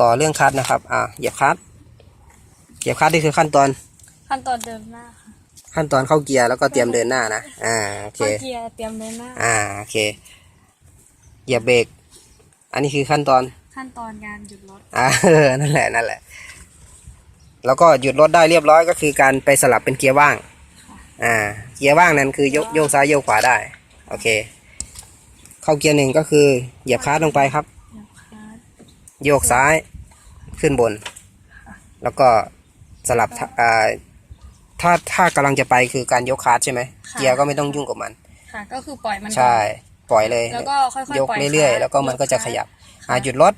ต่อเรื่องคลัดนะครับ อ่าเหยียบคลัดเหยียบคลัดนี่คือขั้นตอน ขั้นตอนเดินหน้าค่ะขั้นตอนเข้าเกียร์แล้วก็เตรียมเดินหน้านะ อ่าโอเค เข้าเกียร์เตรียมเดินหน้า อ่าโอเค เหยียบเบรก อันนี้คือขั้นตอน ขั้นตอนการหยุดรถ อ่านั่นแหละนั่นแหละ แล้วก็หยุดรถได้เรียบร้อยก็คือการไปสลับเป็นเกียร์ว่าง อ่า เกียร์ว่างนั้นคือยกโยกซ้ายโยกขวาได้ โอเค เข้าเกียร์หนึ่งก็คือเหยียบคลัดลงไปครับ เหยียบคลัตช์ โยกซ้ายขึ้นบน แล้วก็สลับทะอ่าถ้าถ้ากำลังจะไปคือการยกคลัดใช่ไหมเกียร์ก็ไม่ต้องยุ่งกับมัน ค่ะ ก็คือปล่อยมันใช่ ปล่อยเลย แล้วก็ค่อยๆยกปล่อยเรื่อยคลัตช์ๆแล้วก็มันก็จะขยับอ่าค่ะหยุดรถ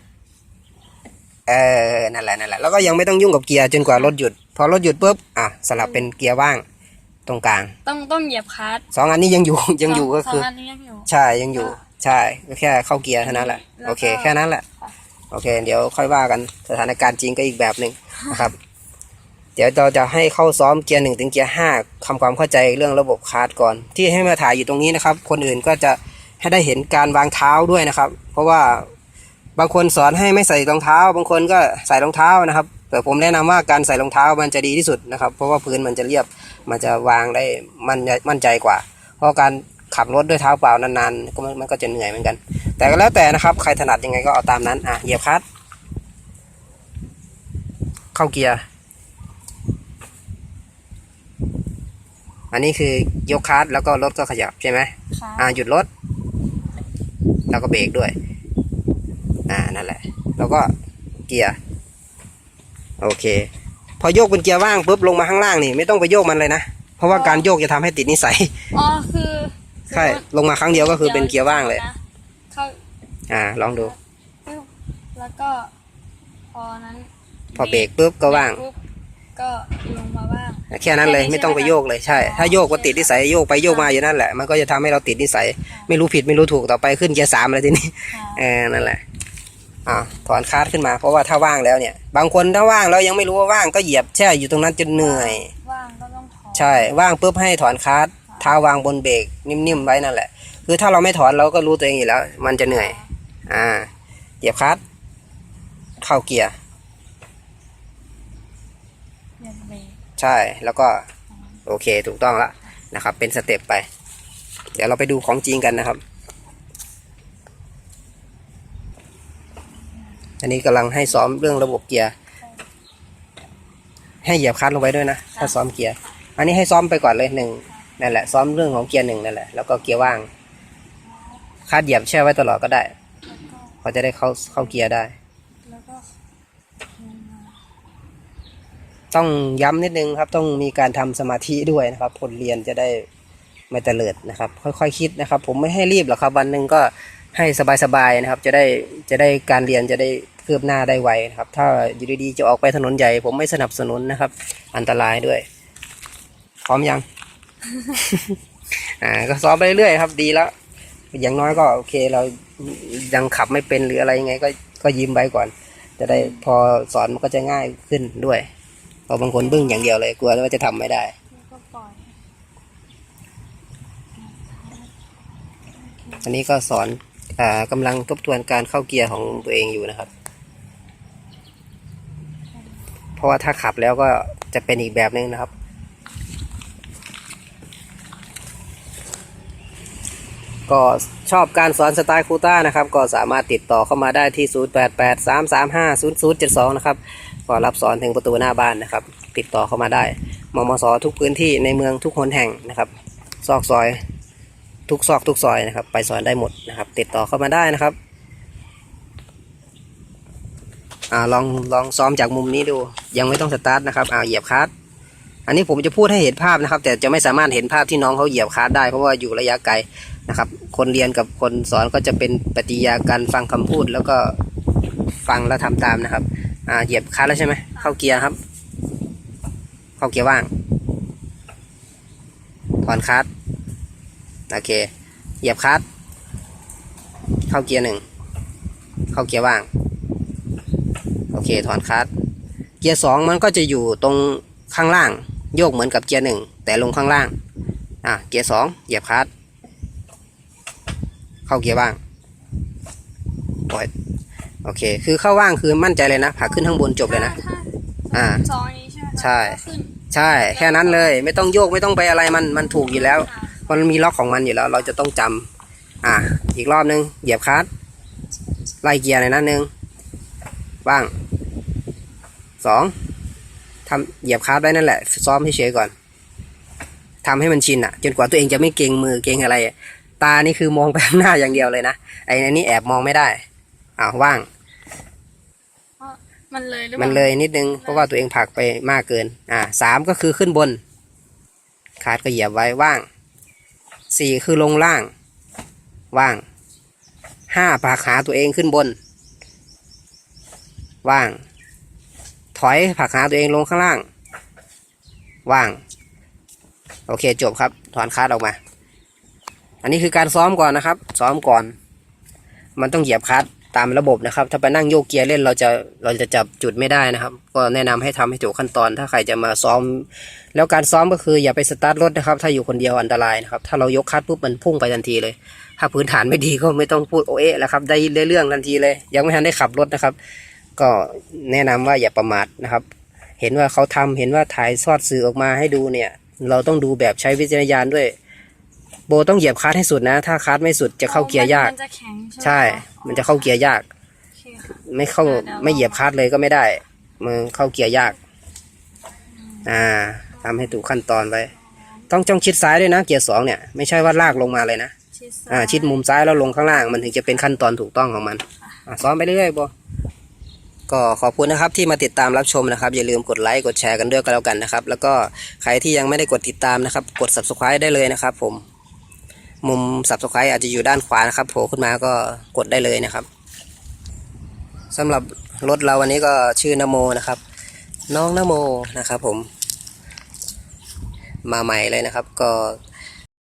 เออนั่นแหละนั่นแหละแล้วก็ยังไม่ต้องยุ่งกับเกียร์จนกว่ารถหยุด พอรถหยุดปุ๊บอะสลับเป็นเกียร์ว่างตรงกลาง ต้องต้องเหยียบคลัตช์สองอันนี้ยังอยู่ยังอยู่สก็คือสงอันนี้ยังอยู่ใช่ยังอยู่ ใช่ก็แค่เข้าเกียร์เท่านั้นแหละแล้วก็โอเค แค่นั้นแหละค่ะ โอเค เดี๋ยวค่อยว่ากันสถานการณ์จริงก็อีกแบบหนึ่งนะครับ เดี๋ยวเราจะให้เข้าซ้อมเกียร์หนึ่งถึงเกียร์ห้าทำความเข้าใจเรื่องระบบคาร์ดก่อน ที่ให้มาถ่ายอยู่ตรงนี้นะครับ คนอื่นก็จะให้ได้เห็นการวางเท้าด้วยนะครับ เพราะว่าบางคนสอนให้ไม่ใส่รองเท้า บางคนก็ใส่รองเท้านะครับ แต่ผมแนะนำว่าการใส่รองเท้ามันจะดีที่สุดนะครับ เพราะว่าพื้นมันจะเรียบ มันจะวางได้มันมั่นใจกว่า เพราะการ ขับรถด้วยเท้าเปล่านานๆก็มันมันก็จะเหนื่อยเหมือนกัน แต่ก็แล้วแต่นะครับ ใครถนัดยังไงก็เอาตามนั้นอะเหยียบคลัตช์เข้าเกียร์อันนี้คือยกคลัตช์แล้วก็รถก็ขยับใช่ไหมค่ะอ่าหยุดรถแล้วก็เบรกด้วย อ่า นั่นแหละ แล้วก็เกียร์ โอเค พอโยกเป็นเกียร์ว่างปุ๊บลงมาข้างล่างนี่ ไม่ต้องไปโยกมันเลยนะ เพราะว่าการโยกจะทำให้ติดนิสัย อ๋อคือ ใช่ลงมาครั้งเดียวก็คือเป็นเกียร์ว่างเลยนะเข้าอ่า ลองดูปึ๊บแล้วก็ พอนั้น พอเบรกปุ๊บก็ว่างปุ๊บก็ลงมาว่างแค่นั้นเลยแค่นี้ไม่ต้องไปใช่ไหมโยกเลยใช่ ถ้าโยกก็ติดนิสัยโยกไปโยกมาอยู่นั่นแหละ มันก็จะทำให้เราติดนิสัย ไม่รู้ผิดไม่รู้ถูกต่อไปขึ้นเกียร์สามเลยทีนี้ค่ะเออนั่นแหละอ่าถอนคาร์ดขึ้นมาเพราะว่าถ้าว่างแล้วเนี่ย บางคนถ้าว่างแล้วยังไม่รู้ว่าว่างก็เหยียบแช่อยู่ตรงนั้นจนเหนื่อย ว่างก็ต้องถอนใช่ว่างปุ๊บให้ถอนคาร์ด เท้าวางบนเบรกนิ่มๆไว้นั่นแหละ คือถ้าเราไม่ถอนเราก็รู้ตัวเองอยู่แล้ว มันจะเหนื่อย อ่า เหยียบคาร์เข้าเกียร์เหยียบเบรกใช่ แล้วก็ โอเค ถูกต้องและนะครับ เป็นสเต็ปไป เดี๋ยวเราไปดูของจริงกันนะครับ อันนี้กำลังให้ซ้อมเรื่องระบบเกียร์ ให้เหยียบคลัตช์ลงไปด้วยนะ ถ้าซ้อมเกียร์ อันนี้ให้ซ้อมไปก่อนเลยหนึ่ง นั่นแหละ ซ้อมเรื่องของเกียร์หนึ่งนั่นแหละ แล้วก็เกียร์ว่างคาดเหยียบแช่ไว้ตลอดก็ได้เขาจะได้เข้าเข้าเกียร์ได้ ต้องย้ำนิดนึงครับ ต้องมีการทำสมาธิด้วยนะครับ ผลเรียนจะได้ไม่เตลิดนะครับ ค่อยๆคิดนะครับ ผมไม่ให้รีบหรอกครับ วันหนึ่งก็ให้สบายๆนะครับ จะได้จะได้การเรียนจะได้คืบหน้าได้ไวนะครับ ถ้าอยู่ดีๆจะออกไปถนนใหญ่ ผมไม่สนับสนุนนะครับ อันตรายด้วย พร้อมยัง อ่า ก็ซ้อมไปเรื่อยครับ ดีแล้ว อย่างน้อยก็โอเค เรายังขับไม่เป็นหรืออะไรยังไง ก็ก็ยิ้มไว้ก่อน จะได้พอสอนมันก็จะง่ายขึ้นด้วยเพราะบางคนบึ้งอย่างเดียวเลยกลัวว่าจะทำไม่ได้อันนี้ก็สอนอกำลังทบทวนการเข้าเกียร์ของตัวเองอยู่นะครับ เพราะว่าถ้าขับแล้วก็จะเป็นอีกแบบหนึ่งนะครับ ก็ชอบการสอนสไตล์ครูต้านะครับ ก็สามารถติดต่อเข้ามาได้ที่ 0883350072 นะครับ ก็รับสอนถึงประตูหน้าบ้านนะครับ ติดต่อเข้ามาได้มมสทุกพื้นที่ในเมืองทุกหนแห่งนะครับซอกซอย ทุกซอกทุกซอยนะครับ ไปสอนได้หมดนะครับ ติดต่อเข้ามาได้นะครับอ่าลองลองซ้อมจากมุมนี้ดู ยังไม่ต้องสตาร์ทนะครับอ่าเหยียบคลัตช์อันนี้ผมจะพูดให้เห็นภาพนะครับ แต่จะไม่สามารถเห็นภาพที่น้องเขาเหยียบคลัตช์ได้เพราะว่าอยู่ระยะไกล นะครับ คนเรียนกับคนสอนก็จะเป็นปฏิยาการฟังคำพูดแล้วก็ฟังแล้วทำตามนะครับ อ่าเหยียบคลัตช์แล้วใช่ไหมเข้าเกียร์ครับ เข้าเกียร์ว่างถอนคลัตช์โอเค เหยียบคลัตช์เข้าเกียร์หนึ่งเข้าเกียร์ว่าง โอเคถอนคลัตช์เกียร์สองมันก็จะอยู่ตรงข้างล่าง โยกเหมือนกับเกียร์หนึ่งแต่ลงข้างล่างอะเกียร์สองเหยียบคลัตช์ เข้าเกียร์ว่างปล่อยโโอเค คือเข้าว่างคือมั่นใจเลยนะผลักขึ้นข้างบนจบเลยนะถ้าอ่าถ้าสองอันนี้ใช่ไหมครับใช่ก็ขึ้นใช่ แค่นั้นเลย ไม่ต้องโยกไม่ต้องไปอะไรมันมันถูกอยู่แล้วมันมีล็อกของมันอยู่แล้ว เราจะต้องจำอ่า อีกรอบนึงเหยียบคลัสไล่เกียร์หน่อยนะหนึ่งว่างสองทำเหยียบคลัสไว้นั่นแหละ ซ้อมเฉยๆก่อนทำให้มันชินอะ จนกว่าตัวเองจะไม่เกรงมือเกรงอะไร ตานี่คือมองไปข้างหน้าอย่างเดียวเลยนะไอ้อันนี้แอบมองไม่ได้อ้าวว่าง มันเลยหรือเปมัล่านเลยนิดนึงเพราะว่าตัวเองผลักไปมากเกิน อ่าสามก็คือขึ้นบน ขาดก็เหยียบไว้ว่างสี่คือลงล่าง ว่างห้าผลักหาตัวเองขึ้นบน ว่าง ถอยผลักหาตัวเองลงข้างล่าง ว่าง โอเคจบครับ ถอนคาร์ดออกมา อันนี้คือการซ้อมก่อนนะครับ ซ้อมก่อน มันต้องเหยียบคลัตช์ตามระบบนะครับ ถ้าไปนั่งโยกเกียร์เล่นเราจะเราจะจับจุดไม่ได้นะครับ ก็แนะนำให้ทำให้ถูกขั้นตอน ถ้าใครจะมาซ้อม แล้วการซ้อมก็คืออย่าไปสตาร์ทรถนะครับ ถ้าอยู่คนเดียวอันตรายนะครับ ถ้าเรายกคลัตช์ปุ๊บมันพุ่งไปทันทีเลย ถ้าพื้นฐานไม่ดีก็ไม่ต้องพูดโอเอะแล้วครับ ได้เรื่องทันทีเลย ยังไม่ทันได้ขับรถนะครับ ก็แนะนำว่าอย่าประมาทนะครับ เห็นว่าเขาทำเห็นว่าถ่ายทอดสื่อออกมาให้ดูเนี่ย เราต้องดูแบบใช้วิจารณญาณด้วย โบต้องเหยียบคลัตช์ให้สุดนะ ถ้าคลัตช์ไม่สุดจะเข้าเกียร์ยาก มันจะแข็งใช่ไหมใช่ มันจะเข้าเกียร์ยากโอเคค่ะไม่เข้าเดี๋ยวเดี๋ยวไม่เหยียบคลัตช์เลยก็ไม่ได้มันเข้าเกียร์ยาก อ่าทำให้ถูกขั้นตอนไป ต้องจ้องชิดซ้ายด้วยนะ เกียร์สองเนี่ยไม่ใช่ว่าลากลงมาเลยนะชิดซ้ายอ่า ชิดมุมซ้ายแล้วลงข้างล่างมันถึงจะเป็นขั้นตอนถูกต้องของมันอะซ้อมไปเรื่อยๆโบก็ขอบคุณนะครับที่มาติดตามรับชมนะครับ อย่าลืมกดไลค์กดแชร์กันด้วยก็แล้วกันนะครับ แล้วก็ใครที่ยังไม่ได้กดติดตามนะครับ กด subscribe ได้เลยนะครับผม มุม subscribe อาจจะอยู่ด้านขวานะครับโผล่ขึ้นมาก็กดได้เลยนะครับสำหรับรถเราวันนี้ก็ชื่อนโมนะครับ น้องนโมนะครับผม มาใหม่เลยนะครับ ก็